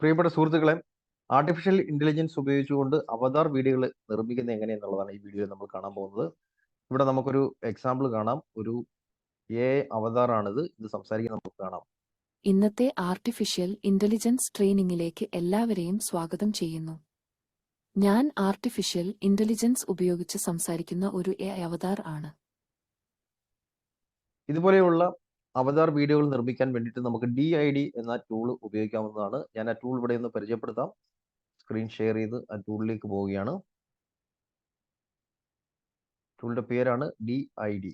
പ്രിയപ്പെട്ട സുഹൃത്തുക്കളെ artificial intelligence ഉപയോഗിച്ചുകൊണ്ട് അവതാർ വീഡിയോകൾ നിർമ്മിക്കുന്നത് എങ്ങനെയെന്നുള്ളതാണ് ഈ വീഡിയോയിൽ നമ്മൾ കാണാൻ പോകുന്നത്. ഇവിടെ നമുക്കൊരു എക്സാമ്പിൾ കാണാം. ഒരു എ അവതാർ ആണിത്. ഇത് സംസാരിക്കുന്നത് നമുക്ക് കാണാം. ഇന്നത്തെ ആർട്ടിഫിഷ്യൽ ഇന്റലിജൻസ് ട്രെയിനിങ്ങിലേക്ക് എല്ലാവരെയും സ്വാഗതം ചെയ്യുന്നു. ഞാൻ ആർട്ടിഫിഷ്യൽ ഇന്റലിജൻസ് ഉപയോഗിച്ച് സംസാരിക്കുന്ന ഒരു എ അവതാർ ആണ്. ഇതുപോലെയുള്ള അവതാർ വീഡിയോകൾ നിർമ്മിക്കാൻ വേണ്ടിയിട്ട് നമുക്ക് ഡി ഐ ഡി എന്ന ടൂൾ ഉപയോഗിക്കാവുന്നതാണ്. ഞാൻ ആ ടൂൾ ഇവിടെ ഒന്ന് പരിചയപ്പെടുത്താം. സ്ക്രീൻ ഷെയർ ചെയ്ത് ആ ടൂളിലേക്ക് പോവുകയാണ്. ടൂളിന്റെ പേരാണ് D I D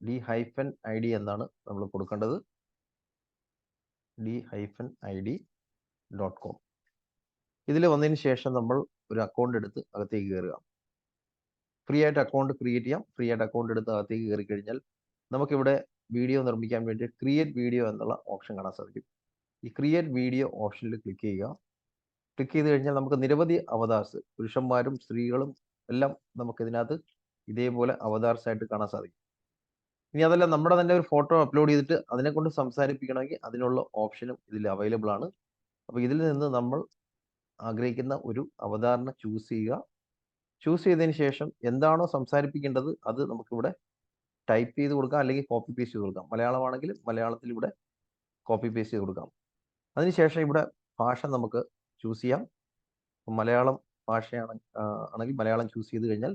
D hyphen I D എന്നാണ് നമ്മൾ കൊടുക്കേണ്ടത്. D hyphen I D dot com ഇതിൽ വന്നതിന് ശേഷം നമ്മൾ ഒരു അക്കൗണ്ട് എടുത്ത് അകത്തേക്ക് കയറുക. ഫ്രീ ആയിട്ട് അക്കൗണ്ട് ക്രിയേറ്റ് ചെയ്യാം. ഫ്രീ ആയിട്ട് അക്കൗണ്ട് എടുത്ത് അകത്തേക്ക് കയറി കഴിഞ്ഞാൽ നമുക്കിവിടെ വീഡിയോ നിർമ്മിക്കാൻ വേണ്ടി ക്രിയേറ്റ് വീഡിയോ എന്നുള്ള ഓപ്ഷൻ കാണാൻ സാധിക്കും. ഈ ക്രിയേറ്റ് വീഡിയോ ഓപ്ഷനിൽ ക്ലിക്ക് ചെയ്യുക. ക്ലിക്ക് ചെയ്ത് കഴിഞ്ഞാൽ നമുക്ക് നിരവധി അവതാർസ് പുരുഷന്മാരും സ്ത്രീകളും എല്ലാം നമുക്ക് ഇതിനകത്ത് ഇതേപോലെ അവതാർസ് ആയിട്ട് കാണാൻ സാധിക്കും. ഇനി അതല്ല നമ്മുടെ തന്നെ ഒരു ഫോട്ടോ അപ്ലോഡ് ചെയ്തിട്ട് അതിനെ കൊണ്ട് സംസാരിപ്പിക്കണമെങ്കിൽ അതിനുള്ള ഓപ്ഷനും ഇതിൽ അവൈലബിൾ ആണ്. അപ്പോൾ ഇതിൽ നിന്ന് നമ്മൾ ആഗ്രഹിക്കുന്ന ഒരു അവതാരണ ചൂസ് ചെയ്യുക. ചൂസ് ചെയ്തതിന് ശേഷം എന്താണോ സംസാരിപ്പിക്കേണ്ടത് അത് നമുക്കിവിടെ ടൈപ്പ് ചെയ്ത് കൊടുക്കാം അല്ലെങ്കിൽ കോപ്പി പേസ്റ്റ് ചെയ്ത് കൊടുക്കാം. മലയാളമാണെങ്കിൽ മലയാളത്തിൽ ഇവിടെ കോപ്പി പേസ്റ്റ് ചെയ്ത് കൊടുക്കാം. അതിനുശേഷം ഇവിടെ ഭാഷ നമുക്ക് ചൂസ് ചെയ്യാം. മലയാളം ഭാഷയാണ് ആണെങ്കിൽ മലയാളം ചൂസ് ചെയ്ത് കഴിഞ്ഞാൽ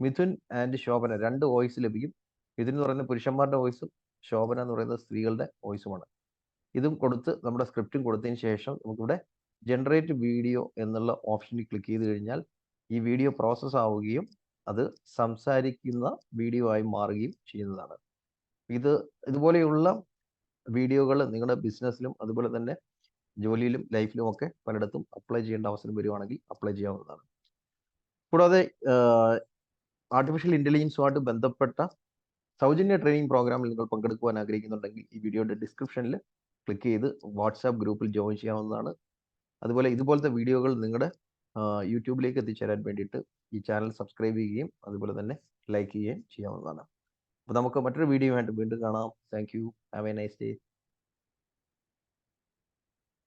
മിഥുൻ ആൻഡ് ശോഭന രണ്ട് വോയിസ് ലഭിക്കും. മിഥുൻ എന്ന് പറയുന്നത് പുരുഷന്മാരുടെ വോയിസും ശോഭന എന്ന് പറയുന്നത് സ്ത്രീകളുടെ വോയിസുമാണ് ഇതും കൊടുത്ത് നമ്മുടെ സ്ക്രിപ്റ്റും കൊടുത്തതിന് ശേഷം നമുക്കിവിടെ ജനറേറ്റ് വീഡിയോ എന്നുള്ള ഓപ്ഷനിൽ ക്ലിക്ക് ചെയ്ത് കഴിഞ്ഞാൽ ഈ വീഡിയോ പ്രോസസ്സ് ആവുകയും അത് സംസാരിക്കുന്ന വീഡിയോ ആയി മാറുകയും ചെയ്യുന്നതാണ്. ഇത് ഇതുപോലെയുള്ള വീഡിയോകൾ നിങ്ങളുടെ ബിസിനസ്സിലും അതുപോലെ തന്നെ ജോലിയിലും ലൈഫിലും ഒക്കെ പലയിടത്തും അപ്ലൈ ചെയ്യേണ്ട അവസരം വരുവാണെങ്കിൽ അപ്ലൈ ചെയ്യാവുന്നതാണ്. കൂടാതെ ആർട്ടിഫിഷ്യൽ ഇന്റലിജൻസുമായിട്ട് ബന്ധപ്പെട്ട സൗജന്യ ട്രെയിനിങ് പ്രോഗ്രാമിൽ നിങ്ങൾ പങ്കെടുക്കുവാൻ ആഗ്രഹിക്കുന്നുണ്ടെങ്കിൽ ഈ വീഡിയോയുടെ ഡിസ്ക്രിപ്ഷനിൽ ക്ലിക്ക് ചെയ്ത് വാട്സാപ്പ് ഗ്രൂപ്പിൽ ജോയിൻ ചെയ്യാവുന്നതാണ്. അതുപോലെ ഇതുപോലത്തെ വീഡിയോകൾ നിങ്ങളുടെ യൂട്യൂബിലേക്ക് എത്തിച്ചേരാൻ വേണ്ടിയിട്ട് ഈ ചാനൽ സബ്സ്ക്രൈബ് ചെയ്യുകയും അതുപോലെ തന്നെ ലൈക്ക് ചെയ്യുകയും ചെയ്യാവുന്നതാണ്. അപ്പോൾ നമുക്ക് മറ്റൊരു വീഡിയോ ആയിട്ട് വീണ്ടും കാണാം. Thank you. Have a nice day.